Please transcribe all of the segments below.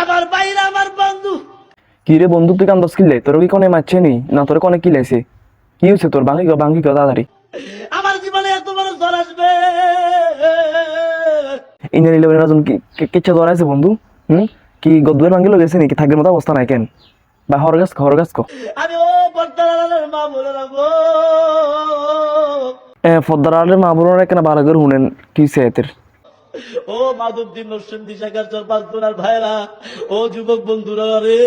আমার বাইরে আমার বন্ধু। কি রে বন্ধু তুই কান্দস কিলে? তোর কি কোনে মারছে নি? না তোর কোনে কিলেছে কি হয়েছে তোর? ভাঙি গো ভাঙি গো তাড়াতাড়ি। আমার জীবনে এত বড় জ্বর আসবে। ইঞ্জিনিয়ার ইলেভেন রাজন কি কিচ্ছা ধরাইছে বন্ধু? হুম? কি গদ্দুয়ের ভাঙি গেছে নাকি থাকবে মতো অবস্থা নাই কেন? বা হরগাস হরগাস খো আমি ও পর্দার মা বলে রাখব। এ ফদ্দার মা বোনের কেন ভালো করে শুনেন কি সেতের ও মাধবদিন নরসিং দিশাকার চর পাঁচ বোনার ভাইরা ও যুবক বন্ধুরা রে।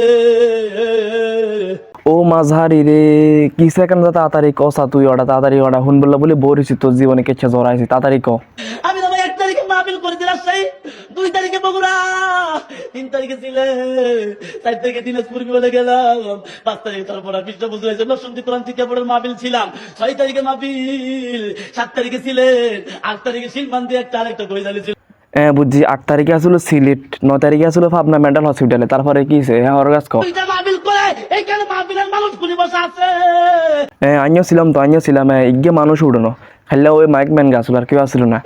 ও মাঝহারি রে কি সেকেন্ড তাড়াতাড়ি কসা তুই ওটা তাড়াতাড়ি ওটা? হুন বললা বলে বরিছি তোর জীবনে কেচ্ছা জড়াইছি তাড়াতাড়ি ক। আমি তোমার এক তারিখে মাহফিল করে দিলাম সেই দুই তারিখে বগুড়া তিন তারিখে ছিলে চার তারিখে দিনাজপুর বিমানে গেলাম পাঁচ তারিখে তারপর কৃষ্ণ বুঝতে হয়েছে নরসিংদী কোরআন শিক্ষাপুরের মাহফিল ছিলাম। ছয় তারিখে মাহফিল সাত তারিখে ছিলেন আট তারিখে শিলমান দিয়ে একটা আরেকটা করে জানিয়েছিল বুঝছি আট তারিখে আসলো সিলেট নয় তারিখে আসলো পাবনা মেন্টাল হসপিটালে তারপরে কি আছে। এ আমিও ছিলাম তো আমিও ছিলাম ইগে মানুষ উঠোনো খাইলে ওই মাইক ম্যান গাছিল আর কেউ আসছিল না।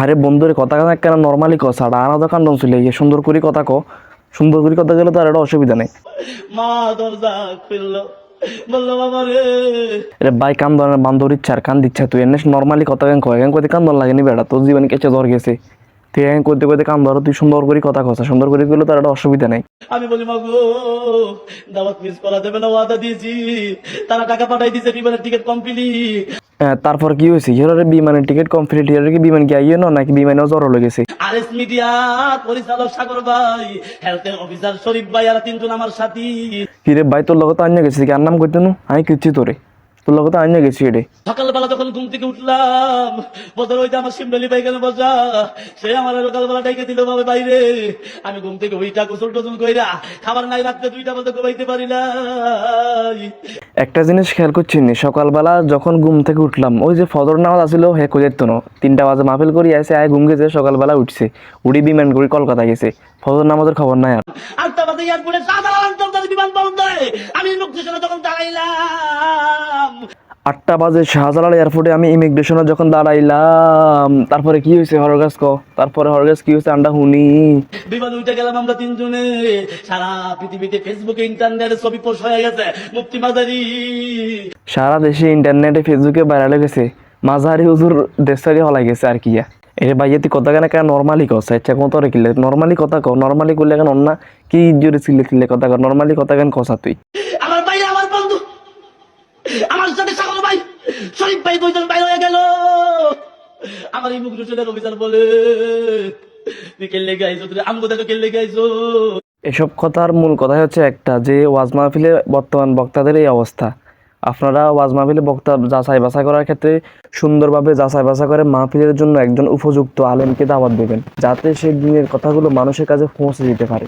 আরে বন্ধুরে কথা কথা কেন নর্মালি ক সাড়া আনাদা কান্দন ছিল ইয়ে সুন্দর করে কথা ক সুন্দর করে কথা গেলে তো আর একটা অসুবিধা নেই। মা দরজা খুললো। বলল বাবা রে রে ভাই কান্দনের বান্ধর ইচ্ছা আর কান দিচ্ছা তুই। এনে নর্মালি কথা কেন কয়? কেন কইতে কান্দন লাগেনি বেড়া? তোর জীবনে জ্বর গেছে। তুই এখন কান্দর তুই সুন্দর করে কথা কসা। সুন্দর করে গেলে তার একটা অসুবিধা নেই। আমি বলি মাগো দাওয়াত মিস করা দেবে না ওয়াদা দিয়েছি। তারা টাকা পাঠাই দিয়েছে বিমানের টিকিট কমপ্লিট হ্যাঁ, তারপর কি হয়েছে? হিরোরে বিমানের টিকিট কমপ্লিট হিরোরে কি বিমান কি আইয়ে না নাকি বিমানেও জ্বর হয়ে গেছে আরএস মিডিয়া, পরিচালক সাগর ভাই হেলথ অফিসার শরীফ ভাই আর তিনজন আমার সাথী। কিরে ভাই, তোর লগত আনিয়া গেছিস, কি আর নাম করতে আমি কিচ্ছি তোরে। তোর লগত আন্য গেছি এডে সকালবেলা যখন ঘুম থেকে উঠলাম বদর ওইটা আমার শিমডালি পাইখানে বসা সে আমার সকালবেলা ডাইকে দিল ভাবে বাইরে। আমি ঘুম থেকে ওইটা গোসল টোসল কইরা খাবার নাই রাত্রে দুইটা মতো ঘুমাইতে পারি না একটা জিনিস খেয়াল করছি নি সকালবেলা যখন ঘুম থেকে উঠলাম ওই যে ফজর নামাজ আসিল হে যেত না তিনটা বাজে মাহফিল করি আসে আয় ঘুম গেছে সকালবেলা উঠছে। উড়ি বিমান করি কলকাতা গেছে। ফজর নামাজের খবর নাই আর। আটটা বাজে এয়ারপোর্টে সাধারণ বিমান বন্দরে আমি স্টেশনে তখন দাঁড়াইলাম। আটটা বাজে শাহজালাল এয়ারপোর্টে আমি ইমিগ্রেশনে যখন দাঁড়াইলাম তারপরে কি হয়েছে হরগাস ক? তারপরে হরগাস কি হয়েছে আন্ডা হুনি বিমানে উঠে গেলাম আমরা তিনজনে। সারা পৃথিবীতে ফেসবুকে ইন্টারনেটে ছবি পোস্ট হয়ে গেছে। মুক্তি মাদারি সারা দেশে ইন্টারনেটে ফেসবুকে ভাইরাল গেছে। মাঝারি হুজুর দেশারি হলাই গেছে আর কি এর ভাইয়া তুই কথা কেন কেন নর্মালি কস? ইচ্ছা কোন তোরে কিলে নর্মালি কথা কও। নর্মালি করলে কেন অন্য? কি জোরে চিল্লে চিল্লে কথা কর? নর্মালি কথা কেন কসা তুই আমার বাইরে আমার বন্ধু আমার সাথে সাগর ভাই, শরীফ ভাই দুইজন বাইরে হয়ে গেল। আমার এই মুখ রুচনের অফিসার বলে এসব কথার মূল কথাই হচ্ছে একটা, যে ওয়াজ মাহফিলে বর্তমান বক্তাদের এই অবস্থা। আপনারা ওয়াজ মাহফিলে বক্তা যাচাই বাছাই করার ক্ষেত্রে সুন্দরভাবে যাচাই বাছাই করে মাহফিলের জন্য একজন উপযুক্ত আলেমকে দাওয়াত দেবেন, যাতে সে দিনের কথাগুলো মানুষের কাছে পৌঁছে দিতে পারে।